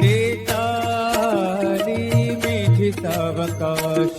ती विझितावकाश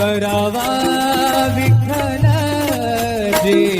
करावा विठ्ठल जे.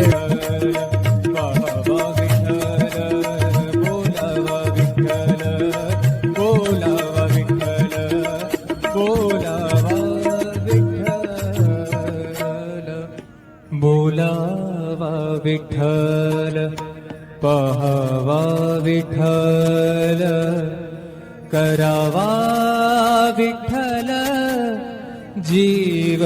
विठ्ठल पहावा विठ्ठल करावा विठ्ठल जीव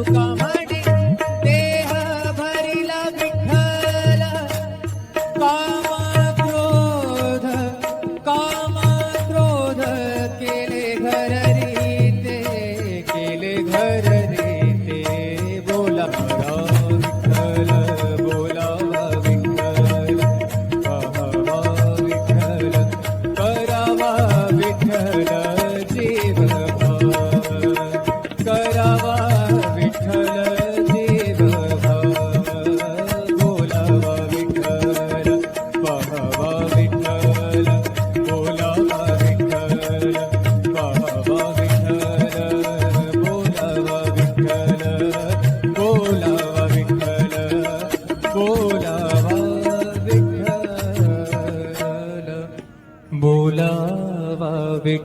you come.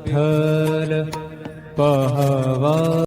Thơ.